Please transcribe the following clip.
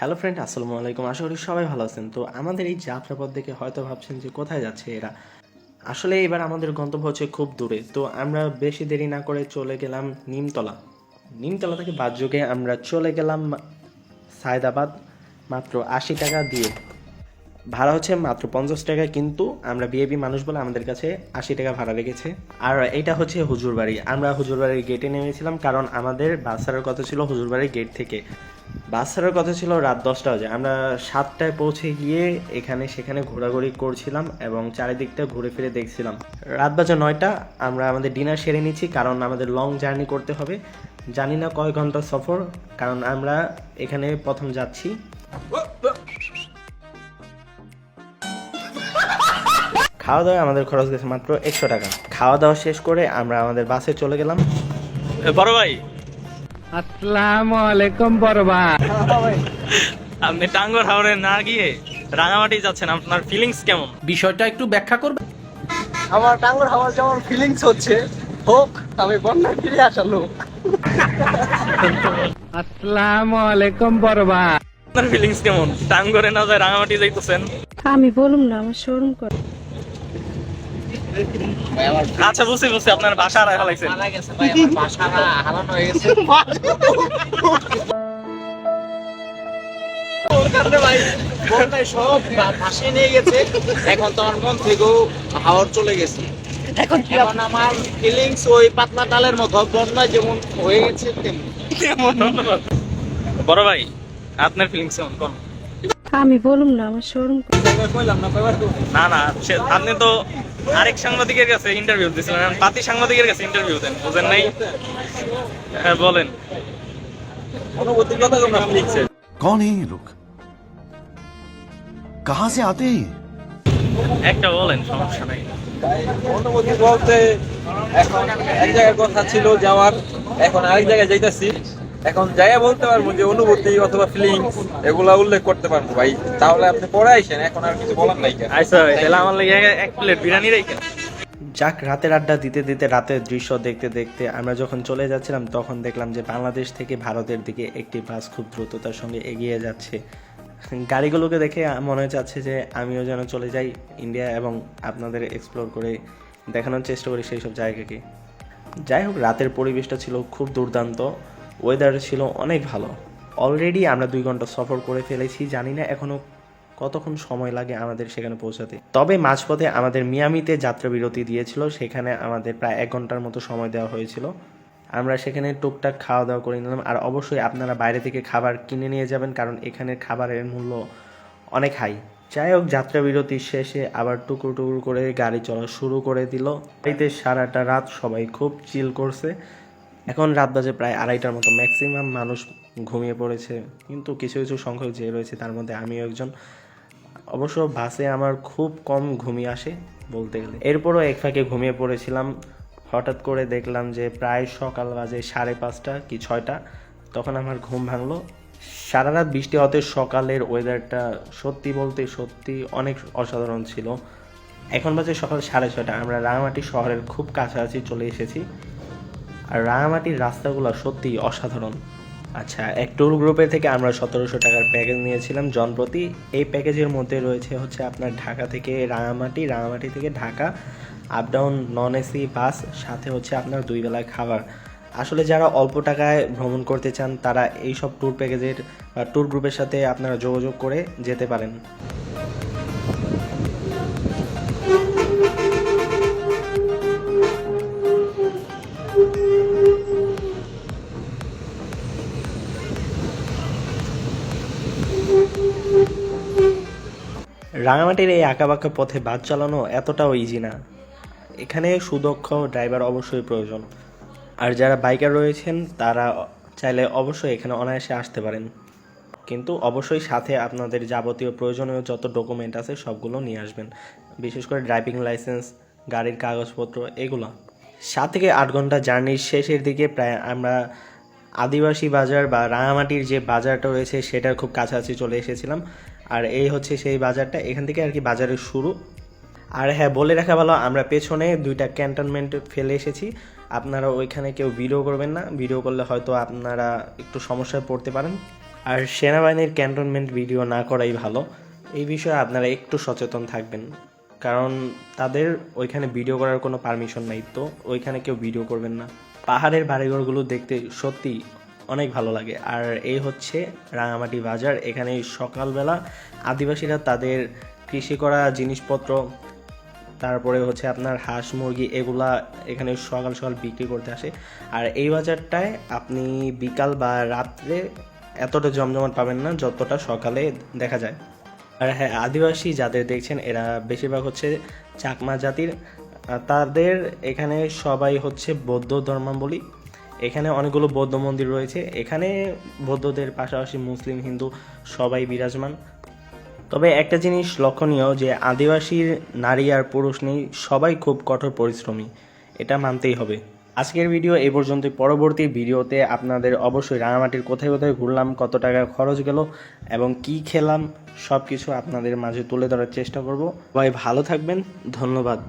Hello friend আসসালামু আলাইকুম। আশা করি সবাই ভালো আছেন। তো আমাদের এই যাত্রাপথ দেখে হয়তো ভাবছেন যে কোথায় যাচ্ছে এরা? আসলে এবার আমাদের গন্তব্য হচ্ছে খুব দূরে। তো আমরা বেশি দেরি না করে চলে গেলাম নিমতলা। নিমতলা থেকে বাদ বাদযোগে আমরা চলে গেলাম সায়দাবাদ, মাত্র আশি টাকা দিয়ে। ভাড়া হচ্ছে মাত্র পঞ্চাশ টাকা, কিন্তু আমরা বিএপি মানুষ বলে আমাদের কাছে আশি টাকা ভাড়া রেখেছে আর এটা হচ্ছে হুজুরবাড়ি। আমরা হুজুরবাড়ির গেটে নেমেছিলাম, কারণ আমাদের বাস ছাড়ার কথা ছিল হুজুরবাড়ির গেট থেকে। বাস ছাড়ার কথা ছিল রাত দশটা বাজে। আমরা সাতটায় পৌঁছে গিয়ে এখানে সেখানে ঘোরাঘুরি করছিলাম এবং চারিদিকটা ঘুরে ফিরে দেখছিলাম। রাত বাজে নয়টা, আমরা আমাদের ডিনার সেরে নিচ্ছি কারণ আমাদের লং জার্নি করতে হবে। জানি না কয় ঘণ্টা সফর, কারণ আমরা এখানে প্রথম যাচ্ছি। খাওয়া দাওয়া আমাদের খরচ গেছে মাত্র একশো টাকা। খাওয়া দাওয়া শেষ করে আমরা আমাদের বাসে চলে গেলাম। বড় ভাই আসসালামু আলাইকুম বরবা আপনি টাঙ্গর হাওড়ে না গিয়ে রাঙামাটি যাচ্ছেন আপনার ফিলিংস কেমন? বিষয়টা একটু ব্যাখ্যা করবে? আমার টাঙ্গুর হাওয়ার যেমন ফিলিংস হচ্ছে হোক আমি বন্যায় ফিরে আসা লোক। আসসালামু আলাইকুম বরবা আপনার ফিলিংস কেমন? টাঙ্গরে না যায় রাঙামাটি যাইতেছেন? আমি বলুম না আমার শোরুম করে। আচ্ছা বুঝছি বুঝছি আপনার বাসা আর হালাইছেন গেছে বাসা হারানো হয়ে গেছে। ওর কারণে ভাই। বন্যায় সব ভাসিয়ে নিয়ে গেছে। এখন তো আমার মন থেকেও হাওয়ার চলে গেছে। এখন এখন আমার ফিলিংস ওই পাতলা ডালের মতো বন্যায় যেমন হয়ে গেছে তেমনি। বড় ভাই আপনার ফিলিংস কেমন? কোন আমি বলুম না আমার শোরুম কইলাম না কয়বার না না আপনি তো আরেক সাংবাদিকের কাছে ইন্টারভিউ দিয়েছিলেন পাতি সাংবাদিকের কাছে ইন্টারভিউ দেন বুঝেন নাই? হ্যাঁ বলেন। অনুভূতির এই লোক কাহা সে আতে একটা বলেন সমস্যা নাই। অনুভূতি বলতে এখন এক জায়গায় কথা ছিল যাওয়ার এখন আরেক জায়গায় যাইতেছি। এখন যাইয়া বলতে পারব যে অনুভূতি অথবা ফিলিংস এগুলা উল্লেখ করতে পারব ভাই। তাহলে আপনি পরে আইসেন এখন আর কিছু বলার নাই কেন? আচ্ছা তাহলে আমার লাগে এক প্লেট বিরিয়ানি রেখে যাক রাতের আড্ডা দিতে দিতে রাতের দৃশ্য দেখতে দেখতে আমরা যখন চলে যাচ্ছিলাম তখন দেখলাম যে বাংলাদেশ থেকে ভারতের দিকে একটি বাস খুব দ্রুততার সঙ্গে এগিয়ে যাচ্ছে। গাড়িগুলোকে দেখে মনে চাচ্ছে যে আমিও যেন চলে যাই ইন্ডিয়া এবং আপনাদের এক্সপ্লোর করে দেখানোর চেষ্টা করি সেই সব জায়গাকে। যাই হোক রাতের পরিবেশটা ছিল খুব দুর্দান্ত। ওয়েদার ছিল অনেক ভালো। অলরেডি আমরা দুই ঘণ্টা সফর করে ফেলেছি, জানি না এখনও কতক্ষণ সময় লাগে আমাদের সেখানে পৌঁছাতে। তবে মাঝপথে আমাদের মিয়ামিতে যাত্রা বিরতি দিয়েছিল, সেখানে আমাদের প্রায় এক ঘণ্টার মতো সময় দেওয়া হয়েছিল। আমরা সেখানে টুকটাক খাওয়া দাওয়া করে নিলাম, আর অবশ্যই আপনারা বাইরে থেকে খাবার কিনে নিয়ে যাবেন, কারণ এখানের খাবারের মূল্য অনেক হাই। যাই হোক, যাত্রা বিরতির শেষে আবার টুকরো টুকরো করে গাড়ি চলা শুরু করে দিল। বাড়িতে সারাটা রাত সবাই খুব চিল করছে। এখন রাত বাজে প্রায় আড়াইটার মতো। ম্যাক্সিমাম মানুষ ঘুমিয়ে পড়েছে, কিন্তু কিছু কিছু সংখ্যক যে রয়েছে তার মধ্যে আমিও একজন। অবশ্য বাসে আমার খুব কম ঘুমিয়ে আসে বলতে গেলে। এরপরও এক ফাঁকে ঘুমিয়ে পড়েছিলাম। হঠাৎ করে দেখলাম যে প্রায় সকাল বাজে সাড়ে পাঁচটা কি ছয়টা। তখন আমার ঘুম ভাঙলো। সারা রাত বৃষ্টি হতে সকালের ওয়েদারটা সত্যি বলতে সত্যি অনেক অসাধারণ ছিল। এখন বাজে সকাল সাড়ে ছয়টা। আমরা রাঙামাটি শহরের খুব কাছাকাছি চলে এসেছি। আর রাঙামাটির রাস্তাগুলো সত্যি অসাধারণ। আচ্ছা এক ট্যুর গ্রুপে থেকে আমরা সতেরোশো টাকার প্যাকেজ নিয়েছিলাম জনপ্রতি। এই প্যাকেজের মধ্যে রয়েছে হচ্ছে আপনার ঢাকা থেকে রাঙামাটি রাঙামাটি থেকে Dhaka up down non AC bus সাথে হচ্ছে আপনার দুই বেলায় খাবার। আসলে যারা অল্প টাকায় ভ্রমণ করতে চান, তারা এই সব ট্যুর প্যাকেজের ট্যুর গ্রুপের সাথে আপনারা যোগাযোগ করে যেতে পারেন। রাঙামাটির এই আঁকাবাঁকা পথে বাস চালানো এতটাও ইজি না। এখানে সুদক্ষ ড্রাইভার অবশ্যই প্রয়োজন। আর যারা বাইকার রয়েছেন, তারা চাইলে অবশ্যই এখানে অনায়াসে আসতে পারেন। কিন্তু অবশ্যই সাথে আপনাদের যাবতীয় প্রয়োজনীয় যত ডকুমেন্ট আছে, সবগুলো নিয়ে আসবেন। বিশেষ করে ড্রাইভিং লাইসেন্স গাড়ির কাগজপত্র, এগুলো। সাত থেকে আট ঘণ্টা জার্নির শেষের দিকে প্রায় আমরা আদিবাসী বাজার বা রাঙামাটির যে বাজারটা রয়েছে সেটার খুব কাছাকাছি চলে এসেছিলাম। আর এই হচ্ছে সেই বাজারটা। এখান থেকে আর কি বাজারের শুরু। আর হ্যাঁ বলে রাখা ভালো, আমরা পেছনে দুইটা ক্যান্টনমেন্ট ফেলে এসেছি। আপনারা ওইখানে কেউ ভিডিও করবেন না। ভিডিও করলে হয়তো আপনারা একটু সমস্যায় পড়তে পারেন। আর সেনাবাহিনীর ক্যান্টনমেন্ট ভিডিও না করাই ভালো। এই বিষয়ে আপনারা একটু সচেতন থাকবেন। কারণ তাদের ওইখানে ভিডিও করার কোনো পারমিশন নাই। তো ওইখানে কেউ ভিডিও করবেন না। পাহাড়ের বাড়িঘরগুলো দেখতে সত্যি অনেক ভালো লাগে। আর এই হচ্ছে রাঙামাটি বাজার। এখানে সকালবেলা আদিবাসীরা তাদের কৃষি করা জিনিসপত্র, তারপরে হচ্ছে আপনার হাঁস, মুরগি, এগুলা এখানে সকাল সকাল বিক্রি করতে আসে। আর এই বাজারটায় আপনি বিকাল বা রাত্রে এতটা জমজমাট পাবেন না যতটা সকালে দেখা যায়। আর হ্যাঁ আদিবাসী যাদের দেখছেন, এরা বেশিরভাগ হচ্ছে চাকমা জাতির। তাদের এখানে সবাই হচ্ছে বৌদ্ধ ধর্মাবলী এখানে অনেকগুলো বৌদ্ধ মন্দির রয়েছে। এখানে বৌদ্ধদের পাশাপাশি মুসলিম, হিন্দু সবাই বিরাজমান। তবে একটা জিনিস লক্ষণীয় যে আদিবাসীর নারী আর পুরুষ নেই সবাই খুব কঠোর পরিশ্রমী। এটা মানতেই হবে। আজকের ভিডিও এই পর্যন্ত পরবর্তী ভিডিওতে আপনাদের অবশ্যই রাঙামাটির কোথায় কোথায় ঘুরলাম, কত টাকা খরচ গেল এবং কি খেলাম সব কিছু আপনাদের মাঝে তুলে ধরার চেষ্টা করব। সবাই ভালো থাকবেন। ধন্যবাদ।